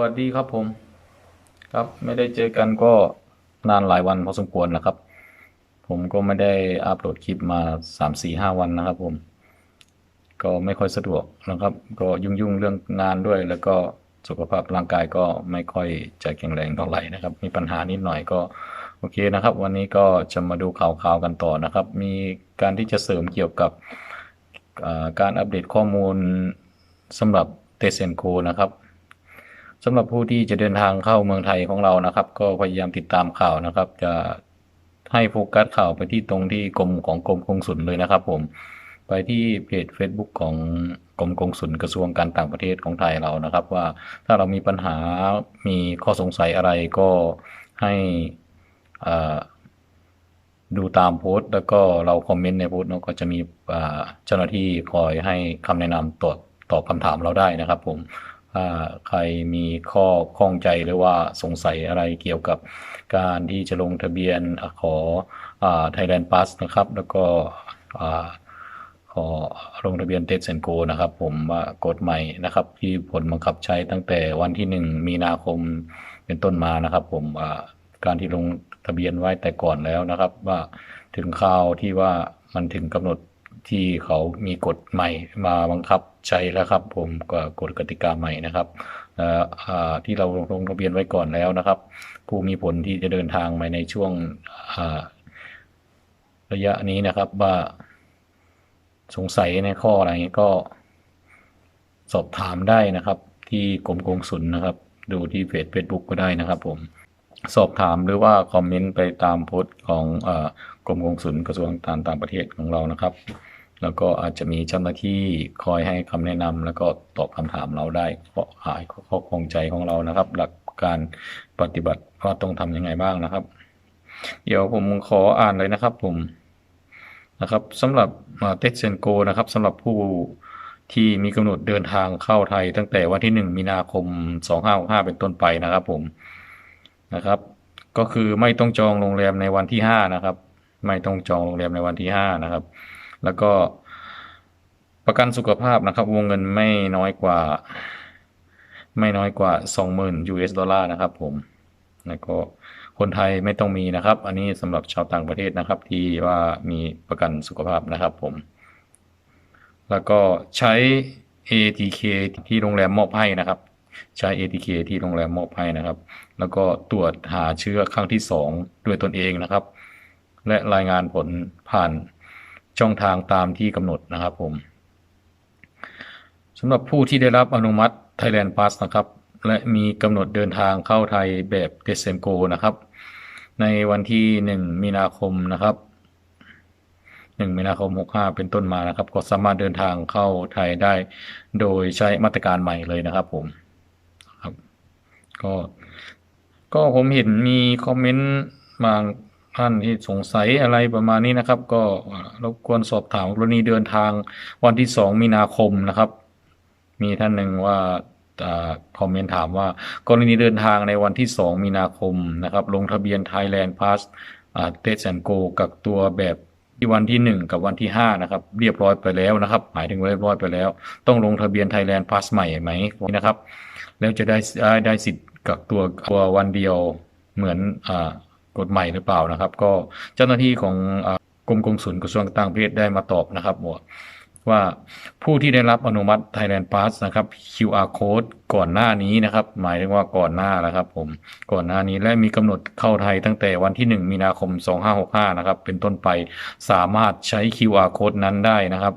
วัสดีครับผม ครับไม่ได้เจอกันก็นานหลายวันพอสมควรนะครับ ผมก็ไม่ได้อัปโหลดคลิปมาสามสี่ห้าวันนะครับ ผม ก็ไม่ค่อยสะดวกนะครับ ก็ยุ่งๆเรื่องงานด้วย แล้วก็สุขภาพร่างกายก็ไม่ค่อยจะแข็งแรงเท่าไหร่นะครับ มีปัญหานิดหน่อยก็โอเคนะครับ วันนี้ก็จะมาดูข่าวๆกันต่อนะครับ มีการที่จะเสริมเกี่ยวกับการอัปเดตข้อมูลสำหรับเตเซนโคนะครับ สำหรับผู้ที่จะเดินทางเข้าเมืองไทยของเรานะครับ ก็พยายามติดตามข่าวนะครับ จะให้โฟกัสข่าวไปที่ตรงที่กรมของกรมกงสุลเลยนะครับ ผม ไปที่เพจ Facebook ของกรมกงสุลกระทรวงการต่างประเทศของไทยเรานะครับ ว่าถ้าเรามีปัญหามีข้อสงสัยอะไรก็ให้ดูตามโพสต์แล้วก็เราคอมเมนต์ในโพสต์เนาะก็จะมีเจ้าหน้าที่คอยให้คำแนะนำตอบตอบคำถามเราได้นะครับ ผม ถ้าใครมีข้อข้องใจหรือว่าสงสัยอะไรเกี่ยวกับการที่จะลงทะเบียนขออ่า Thailand Pass นะครับ แล้วก็ขอลงทะเบียนเทสเซนโกนะครับ ผมว่ากฎใหม่นะครับ ที่ผลบังคับใช้ตั้งแต่วันที่หนึ่งมีนาคมเป็นต้นมานะครับ ผมการที่ลงทะเบียนไว้แต่ก่อนแล้วนะครับ ว่าถึงคราวที่ว่ามันถึงกำหนด ที่เขามีกฎใหม่มาบังคับใช้แล้วครับ ผมก็กฎกติกาใหม่นะครับที่เราลงทะเบียนไว้ก่อนแล้วนะครับ ผู้มีผลที่จะเดินทางมาในช่วงระยะนี้นะครับว่าสงสัยในข้ออะไรก็สอบถามได้นะครับ ที่กรมกงสุลนะครับ ดูที่เพจ Facebook ก็ได้นะครับ ผมสอบถามหรือว่าคอมเมนต์ไปตามโพสต์ของอกรมกงสุลกระทรวงการต่างประเทศของเรานะครับ แล้วก็อาจจะมีเจ้าหน้าที่คอยให้คำแนะนำแล้วก็ตอบคำถามเราได้ข้อหายข้อข้องใจของเรานะครับ หลักการปฏิบัติว่าต้องทำยังไงบ้างนะครับ เดี๋ยวผมขออ่านเลยนะครับผมนะครับสำหรับเต็กเซนโกนะครับสำหรับผู้ที่มีกำหนดเดินทางเข้าไทย ตั้งแต่วันที่ 1 มีนาคม 2565 เป็นต้นไปนะครับผมนะครับ ก็คือไม่ต้องจองโรงแรมในวันที่ 5 นะครับ ไม่ต้องจองโรงแรมในวันที่ 5 นะครับ แล้วก็ประกันสุขภาพนะครับ วงเงินไม่น้อยกว่า ไม่น้อยกว่า 20,000 US ดอลลาร์นะครับผมแล้วก็คนไทยไม่ต้องมีนะครับ อันนี้สำหรับชาวต่างประเทศนะครับ ที่ว่ามีประกันสุขภาพนะครับผม แล้วก็ใช้ ATK ที่โรงแรมมอบให้นะครับ ใช้ ATK ที่โรงแรมมอบให้นะครับ แล้วก็ตรวจหาเชื้อครั้งที่สองด้วยตนเองนะครับ และรายงานผลผ่าน ช่องทางตามที่กำหนดนะครับผมสำหรับผู้ที่ได้รับอนุมัติ Thailand Pass นะครับ และมีกำหนดเดินทางเข้าไทยแบบเ e เซมโกนะครับ ในวันที่ 1 มีนาคมนะครับ 1 มีนาคม 65 เป็นต้นมานะครับ ก็สามารถเดินทางเข้าไทยได้ โดยใช้มาตรการใหม่เลยนะครับผมครับก็ก็ผมเห็นมีคอมเมนต์บาง ท่านที่สงสัยอะไรประมาณนี้นะครับ ก็รบกวนสอบถามกรณีเดินทางวันที่2มีนาคมนะครับ มีท่านหนึ่งว่าคอมเมนต์ถามว่ากรณีเดินทางในวันที่ 2 มีนาคมนะครับ ลงทะเบียน Thailand Pass เตสแอนโกกับตัวแบบที่วันที่ 1 กับวันที่ 5 นะครับ เรียบร้อยไปแล้วนะครับ หมายถึงเรียบร้อยไปแล้ว ต้องลงทะเบียน Thailand Pass ใหม่ไหมนะครับ แล้วจะได้ได้สิทธิ์กักตัวตัววันเดียวเหมือนอา กฎใหม่หรือเปล่านะครับ ก็เจ้าหน้าที่ของอกรมกงสุลกระทรวงต่างประเทศได้มาตอบนะครับว่าว่าผู้ที่ได้รับอนุมัติ Thailand Pass นะครับ QR code ก่อนหน้านี้นะครับ หมายถึงว่าก่อนหน้านะครับ ผมก่อนหน้านี้และมีกำหนดเข้าไทยตั้งแต่วันที่ 1 มีนาคม 2565 นะครับ เป็นต้นไปสามารถใช้ QR code นั้นได้นะครับ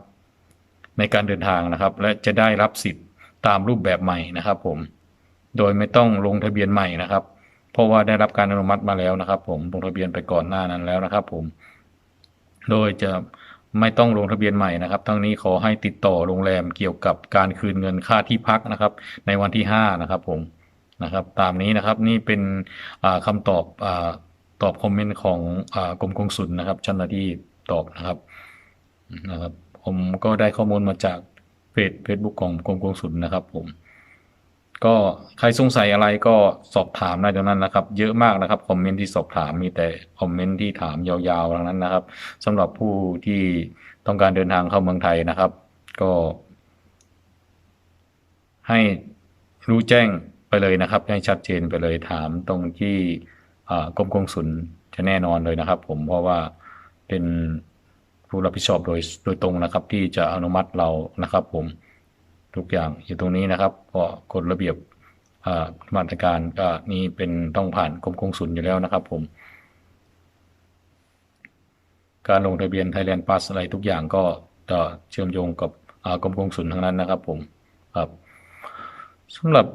ในการเดินทางนะครับ และจะได้รับสิทธิ์ตามรูปแบบใหม่นะครับ ผม โดยไม่ต้องลงทะเบียนใหม่นะครับ เพราะว่าได้รับการอนุมัติมาแล้วนะครับ ผมลงทะเบียนไปก่อนหน้านั้นแล้วนะครับ ผม โดยจะไม่ต้องลงทะเบียนใหม่นะครับ ทั้งนี้ขอให้ติดต่อโรงแรมเกี่ยวกับการคืนเงินค่าที่พักนะครับ ในวันที่ห้านะครับ ผมนะครับ ตามนี้นะครับนี่เป็นคำตอบอตอบคอมเมนต์ของอกรมกงสุลนะครับเจ้าหน้าที่ตอบนะครับนะครับ ผมก็ได้ข้อมูลมาจากเพจเฟซบุ๊กของกรมกงสุลนะครับ ผม ก็ใครสงสัยอะไรก็สอบถามได้ตรงนั้นนะครับ เยอะมากนะครับคอมเมนต์ที่สอบถามมีแต่คอมเมนต์ที่ถามยาวๆทั้งนั้นนะครับสำหรับผู้ที่ต้องการเดินทางเข้าเมืองไทยนะครับ ก็ ให้รู้แจ้งไปเลยนะครับให้ชัดเจนไปเลยถามตรงที่กรมกงสุลจะแน่นอนเลยนะครับ ผมเพราะว่าเป็นผู้รับผิดชอบโดยโดยตรงนะครับ ที่จะอนุมัติเรานะครับ ผม ทุกอย่างอยู่ตรงนี้นะครับ ก็กฎระเบียบมาตรการก็นี่เป็นต้องผ่านกรมกงสุลอยู่แล้วนะครับ ผม การลงทะเบียน Thailand Pass อะไรทุกอย่างก็จะเชื่อมโยงกับกรมกงสุลทั้งนั้นนะครับ ผมครับสำหรับ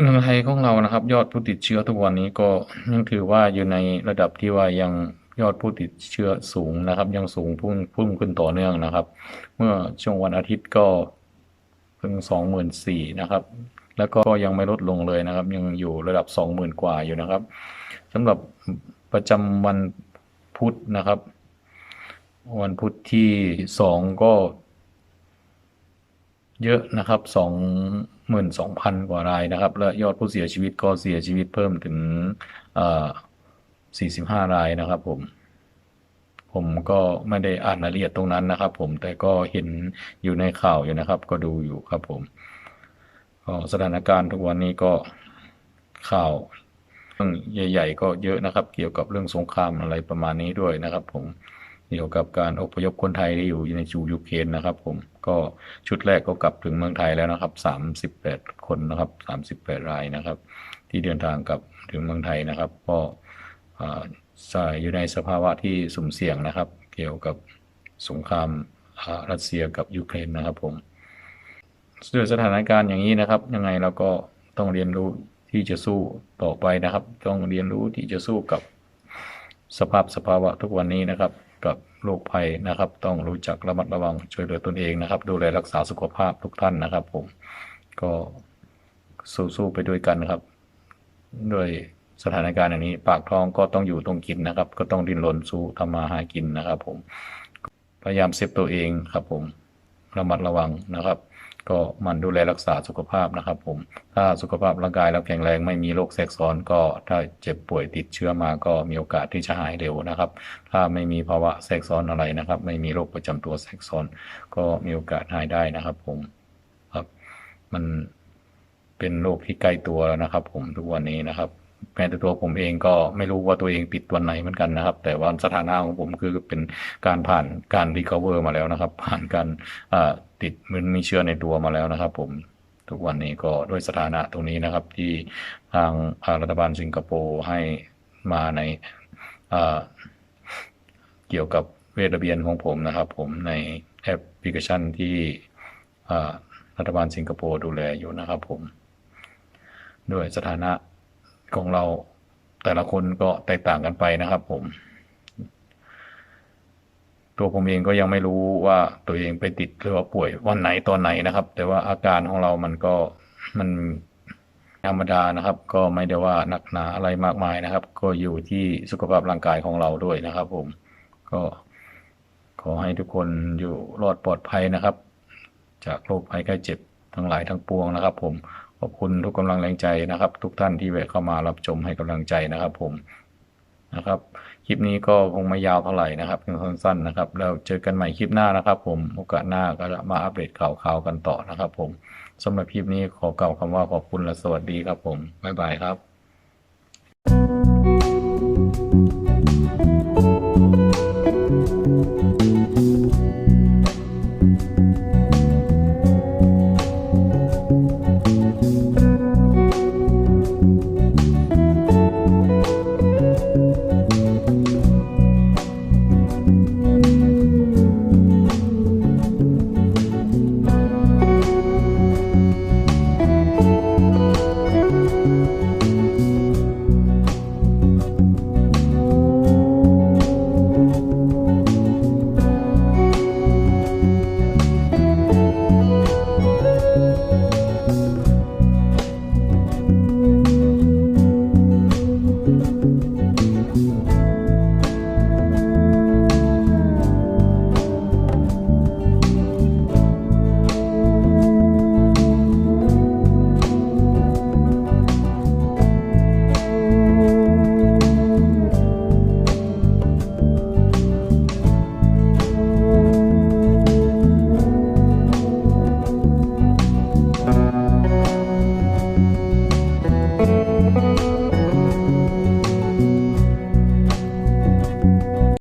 เมืองไทยของเรานะครับ ยอดผู้ติดเชื้อทุกวันนี้ก็ยังถือว่าอยู่ในระดับที่ว่ายังยอดผู้ติดเชื้อสูงนะครับ ยังสูงพุ่งพุ่งขึ้นต่อเนื่องนะครับ เมื่อช่วงวันอาทิตย์ก็ เพิ่งสองหมื่นสี่นะครับ แล้วก็ยังไม่ลดลงเลยนะครับ ยังอยู่ระดับสองหมื่นกว่าอยู่นะครับสำหรับประจำวันพุธนะครับ วันพุธที่สองก็เยอะนะครับสองหมื่นสองพันกว่ารายนะครับ และยอดผู้เสียชีวิตก็เสียชีวิตเพิ่มถึงสี่สิบห้ารายนะครับผม ผมก็ไม่ได้อ่านรายละเอียดตรงนั้นนะครับ ผมแต่ก็เห็นอยู่ในข่าวอยู่นะครับ ก็ดูอยู่ครับผมก็สถานการณ์ทุกวันนี้ก็ข่าวเรื่องใหญ่ ๆ ก็เยอะนะครับ เกี่ยวกับเรื่องสงครามอะไรประมาณนี้ด้วยนะครับ ผมเกี่ยวกับการอพยพคนไทยที่อยู่ในจูยูเครนนะครับ ผมก็ชุดแรกก็กลับถึงเมืองไทยแล้วนะครับสามสิบแปดคนนะครับสามสิบแปดรายนะครับ ที่เดินทางกลับถึงเมืองไทยนะครับ ก็ อ่าใส่อยู่ในสภาวะที่สุ่มเสี่ยงนะครับ เกี่ยวกับสงครามรัสเซียกับยูเครนนะครับผมด้วยสถานการณ์อย่างนี้นะครับ ยังไงเราก็ต้องเรียนรู้ที่จะสู้ต่อไปนะครับ ต้องเรียนรู้ที่จะสู้กับสภาพสภาวะทุกวันนี้นะครับ กับโรคภัยนะครับ ต้องรู้จักระมัดระวังช่วยเหลือตนเองนะครับ ดูแลรักษาสุขภาพทุกท่านนะครับ ผมก็สู้ๆไปด้วยกันนะครับ ด้วย สถานการณ์อย่างนี้ ปากท้องก็ต้องอยู่ต้องกินนะครับ ก็ต้องดิ้นรนสู้ทำมาหากินนะครับ ผม พยายามเซฟตัวเองครับ ผมระมัดระวังนะครับ ก็มันดูแลรักษาสุขภาพนะครับ ผม ถ้าสุขภาพร่างกายเราแข็งแรงไม่มีโรคแทรกซ้อนก็ถ้าเจ็บป่วยติดเชื้อมาก็มีโอกาสที่จะหายเร็วนะครับ ถ้าไม่มีภาวะแทรกซ้อนอะไรนะครับ ไม่มีโรคประจำตัวแทรกซ้อน ก็มีโอกาสหายได้นะครับ ผมครับ มันเป็นโรคที่ใกล้ตัวแล้วนะครับ ผมทุกวันนี้นะครับ แม้แต่ตัวผมเองก็ไม่รู้ว่าตัวเองติดตัวไหนเหมือนกันนะครับ แต่ว่าสถานะของผมคือเป็นการผ่านการรีคาเวอร์มาแล้วนะครับ ผ่านการติดมันมีเชื้อในตัวมาแล้วนะครับ ผมทุกวันนี้ก็ด้วยสถานะตรงนี้นะครับ ที่ทางรัฐบาลสิงคโปร์ให้มาในเกี่ยวกับเวทระเบียนของผมนะครับ ผมในแอปพลิเคชันที่รัฐบาลสิงคโปร์ดูแลอยู่นะครับ ผม ด้วยสถานะ ของเราแต่ละคนก็แตกต่างกันไปนะครับผม ตัวผมเองก็ยังไม่รู้ว่าตัวเองไปติดหรือว่าป่วยวันไหนตอนไหนนะครับ แต่ว่าอาการของเรามันก็มันธรรมดานะครับ ก็ไม่ได้ว่าหนักหนาอะไรมากมายนะครับ ก็อยู่ที่สุขภาพร่างกายของเราด้วยนะครับ ผม ก็ขอให้ทุกคนอยู่รอดปลอดภัยนะครับ จากโรคภัยไข้เจ็บทั้งหลายทั้งปวงนะครับ ผม ขอบคุณทุกกำลังแรงใจนะครับ ทุกท่านที่แวะเข้ามารับชมให้กำลังใจนะครับ ผมนะครับ คลิปนี้ก็คงไม่ยาวเท่าไหร่นะครับเพียงสั้นๆนะครับแล้วเจอกันใหม่คลิปหน้านะครับ ผมโอกาสหน้าก็จะมาอัปเดตข่าวๆกันต่อนะครับ ผมสำหรับคลิปนี้ขอกล่าวคำว่าขอบคุณและสวัสดีครับผมบ๊ายบายครับ